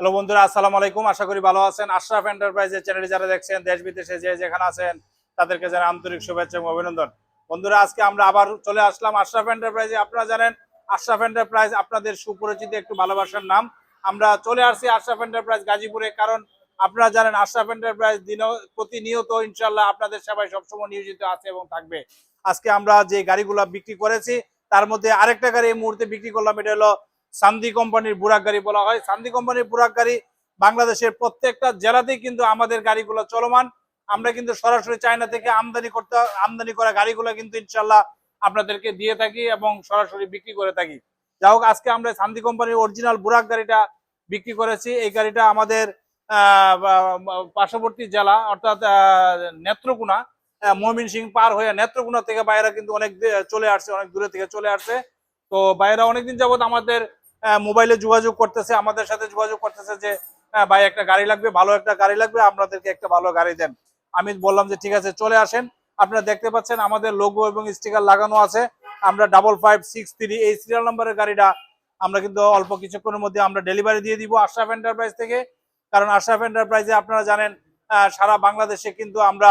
Hello বন্ধুরা, আসসালামু আলাইকুম। আশা করি ভালো আছেন। আশরাফ এন্টারপ্রাইজের চ্যানেলে যারা দেখছেন, দেশ বিদেশে যে যেখানে আছেন, তাদেরকে জানাই আন্তরিক শুভেচ্ছা এবং অভিনন্দন। বন্ধুরা, আজকে আমরা আবার চলে আসলাম আশরাফ এন্টারপ্রাইজে আপনারা জানেন, আশরাফ এন্টারপ্রাইজ আপনাদের সুপরিচিত একটু ভালোবাসার নাম। আমরা চলে আসছি আশরাফ এন্টারপ্রাইজ গাজীপুরে। কারণ আপনারা জানেন, আশরাফ এন্টারপ্রাইজ দিন প্রতিনিয়ত ইনশাল্লাহ আপনাদের সবাই সবসময় নিয়োজিত আছে এবং থাকবে। আজকে আমরা যে গাড়িগুলো বিক্রি করেছি, তার মধ্যে আরেকটা গাড়ি এই মুহূর্তে বিক্রি করলাম, এটা হলো সান্দি কোম্পানির বুরাক গাড়ি বলা হয়। সান্দি কোম্পানির বুরাক গাড়ি বাংলাদেশের প্রত্যেকটা জেলাতেই কিন্তু আমাদের গাড়িগুলো চলমান। আমরা কিন্তু সরাসরি চায়না থেকে আমদানি করতে, আমদানি করা গাড়িগুলো কিন্তু ইনশাল্লাহ আপনাদেরকে দিয়ে থাকি এবং সরাসরি বিক্রি করে থাকি। যাই হোক, আজকে আমরা সান্দি কোম্পানির অরিজিনাল বুরাক গাড়িটা বিক্রি করেছি। এই গাড়িটা আমাদের পার্শ্ববর্তী জেলা, অর্থাৎ নেত্রকোনা মমিন সিং পার হয়ে নেত্রকোনা থেকে বাইরে কিন্তু অনেক চলে আসছে, অনেক দূরে থেকে চলে আসছে। তো বাইরা অনেকদিন যাবত আমাদের মোবাইলে যোগাযোগ করতেছে, আমাদের সাথে যোগাযোগ করতেছে যে ভাই, একটা গাড়ি লাগবে, ভালো একটা গাড়ি লাগবে, আপনাদেরকে একটা ভালো গাড়ি দেন। আমি বললাম যে, ঠিক আছে, চলে আসেন। আপনারা দেখতে পাচ্ছেন আমাদের লোগো এবং স্টিকার লাগানো আছে। আমরা ডাবল ফাইভ সিক্স থ্রি এই সিরিয়াল নাম্বারের গাড়িটা আমরা কিন্তু অল্প কিছুক্ষণের মধ্যে আমরা ডেলিভারি দিয়ে দিব আশরাফ এন্টারপ্রাইজ থেকে। কারণ আশরাফ এন্টারপ্রাইজে আপনারা জানেন সারা বাংলাদেশে কিন্তু আমরা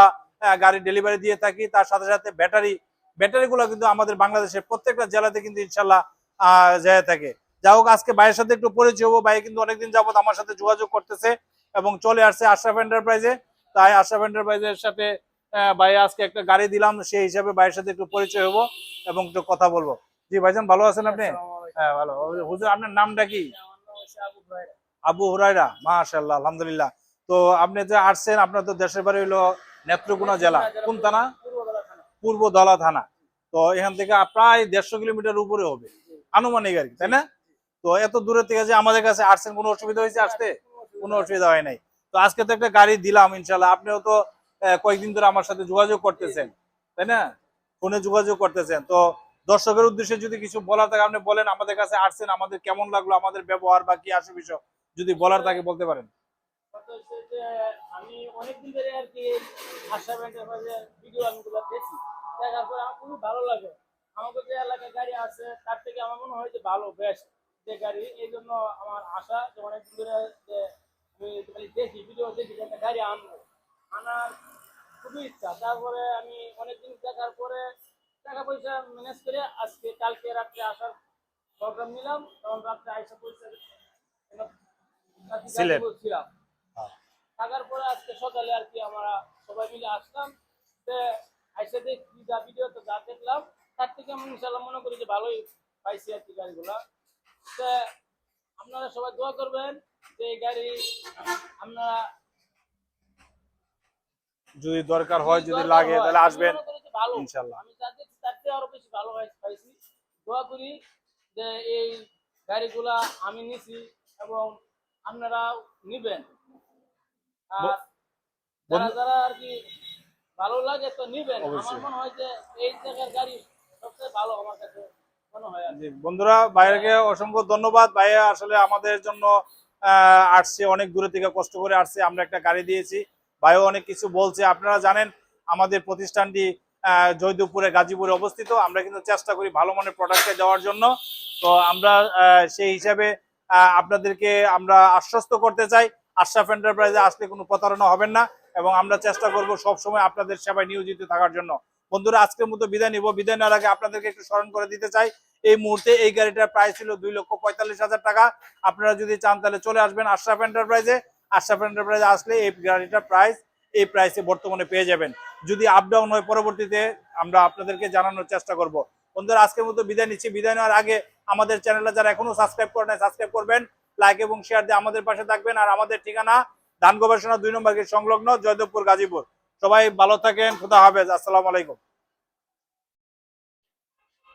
গাড়ি ডেলিভারি দিয়ে থাকি। তার সাথে সাথে ব্যাটারি ব্যাটারিগুলো কিন্তু আমাদের বাংলাদেশের প্রত্যেকটা জেলাতে কিন্তু ইনশাল্লাহ যায় থাকে। যাই হোক আজকে ভাইয়ের সাথে একটু পরিচয় হব। ভাই কিন্তু অনেকদিন যাবত আমার সাথে যোগাযোগ করতেছে এবং চলে আসছে আশরাফ এন্টারপ্রাইজে তাই আশরাফ এন্টারপ্রাইজের সাথে ভাই আজকে একটা গাড়ি দিলাম সেই হিসাবে ভাইয়ের সাথে একটু পরিচয় হব এবং একটু কথা বলব। জি ভাইজান ভালো আছেন আপনি? হ্যাঁ ভালো। হুজুর আপনার নামটা কি? আবু হুরাইরা মাশাল্লাহ আলহামদুলিল্লাহ। তো আপনি যে আসছেন আপনার তো দেশের বাড়ি হলো নেত্রকোনা জেলা। কোন থানা? পূর্ব দলা থানা। তো এখান থেকে প্রায় দেড়শো কিলোমিটার উপরে হবে। আনুমানিক আর কি তাই না? তো এত দূরে থেকে যে আমাদের কাছে আসছেন, কোনো অসুবিধা হয়েছে আসতে? কোনো অসুবিধা হয় নাই। তো আজকে তো একটা গাড়ি দিলাম ইনশাল্লাহ আপনিও তো কয়েকদিন ধরে আমার সাথে যোগাযোগ করতেছেন, তাই না? ফোনে যোগাযোগ করতেছেন। তো দর্শকের উদ্দেশ্যে যদি কিছু বলার থাকে, আপনি বলেন আমাদের কাছে আসছেন, আমাদের কেমন লাগল, আমাদের ব্যবহার বা কি আসে বিষয়, যদি বলার থাকে বলতে পারেন। আমি অনেকদিন ধরে আর কি আশা এন্টারপ্রাইজের ভিডিও আমি দেখি। দেখার পরে আমার খুবই ভালো লাগে। আমাকে যে এলাকায় গাড়ি আছে, তার থেকে আমার মনে হয় যে ভালো বেস্ট যে গাড়ি এই জন্য আমার আশা যে অনেকদিন ধরে যে আমি দেখি ভিডিও দেখি যে একটা গাড়ি আনব। আনার খুবই ইচ্ছা। তারপরে আমি অনেকদিন দেখার পরে টাকা পয়সা ম্যানেজ করে আজকে কালকে রাত্রে আসার প্রোগ্রাম নিলাম। তখন রাত্রে আইসা পয়সা। ছিলাম হ্যাঁ। থাকার পরে আজকে সকালে আর কি আমরা সবাই মিলে আসলাম। তো আইসা দেখি যা ভিডিও তো যা দেখলাম তার থেকে আমি ইনশাল্লাহ মনে করি যে ভালোই পাইছি আর কি গাড়িগুলা। আপনারা সবাই দোয়া করবেন যে এই গাড়ি আপনারা যদি দরকার হয় যদি লাগে তাহলে আমি আসবেন। ভালো আমি যা দেখছি তার আরও বেশি ভালো পাইছি। দোয়া করি যে এই গাড়িগুলা আমি নিছি এবং আপনারা নিবেন। আর যারা যারা আর কি ভালো লাগে তো নিবেন। আমার। মনে হয় যে এই জায়গার গাড়ি সবচেয়ে ভালো আমার কাছে। বন্ধুরা ভাইয়াকে অসংখ্য ধন্যবাদ। ভাইয়া আসলে আমাদের জন্য আসছে অনেক দূরে থেকে কষ্ট করে আসছে। আমরা একটা গাড়ি দিয়েছি। ভাইও অনেক কিছু বলছে। আপনারা জানেন আমাদের প্রতিষ্ঠানটি আহ, জয়দেবপুরে গাজীপুরে অবস্থিত। আমরা কিন্তু চেষ্টা করি ভালো মানের প্রোডাক্টে দেওয়ার জন্য। তো আমরা সেই হিসাবে আপনাদেরকে আমরা আশ্বস্ত করতে চাই। আশরাফ এন্টারপ্রাইজে আসলে কোনো প্রতারণা হবেন না। এবং আমরা চেষ্টা করব সব সময় আপনাদের সেবায় নিয়োজিত থাকার জন্য। বন্ধুরা, আজকের মতো বিদায় নিব। বিদায় নেওয়ার আগে আপনাদেরকে একটু স্মরণ করে দিতে চাই, এই মুহূর্তে এই গাড়িটার প্রাইস ছিল দুই লক্ষ পঁয়তাল্লিশ হাজার টাকা। আপনারা যদি চান তাহলে চলে আসবেন আশরাফ এন্টারপ্রাইজে আশরাফ এন্টারপ্রাইজে আসলে এই গাড়িটার প্রাইস এই প্রাইসে বর্তমানে পেয়ে যাবেন। যদি আপ ডাউন হয়, পরবর্তীতে আমরা আপনাদেরকে জানানোর চেষ্টা করব। বন্ধুরা, আজকের মতো বিদায় নিচ্ছি। বিদায় নেওয়ার আগে আমাদের চ্যানেলটা যারা এখনও সাবস্ক্রাইব করে নাই সাবস্ক্রাইব করবেন। লাইক এবং শেয়ার দিয়ে আমাদের পাশে থাকবেন। আর আমাদের ঠিকানা ধান গবেষণা দুই নম্বর সংলগ্ন, জয়দেবপুর গাজীপুর। সবাই ভালো থাকেন খুদা হাফেজ আসসালামু আলাইকুম।